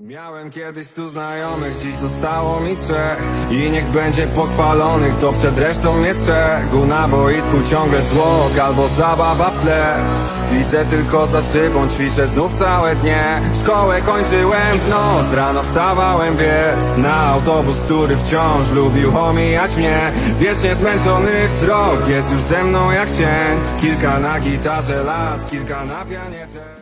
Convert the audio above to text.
Miałem kiedyś stu znajomych, dziś zostało mi trzech. I niech będzie pochwalonych, to przed resztą mnie strzegł. Na boisku ciągle tłok albo zabawa w tle. Widzę tylko za szybą, ćwiczę znów całe dnie. Szkołę kończyłem w noc, rano wstawałem biec. Na autobus, który wciąż lubił omijać mnie. Wiecznie zmęczony wzrok jest już ze mną jak cień. Kilka na gitarze lat, kilka na pianie też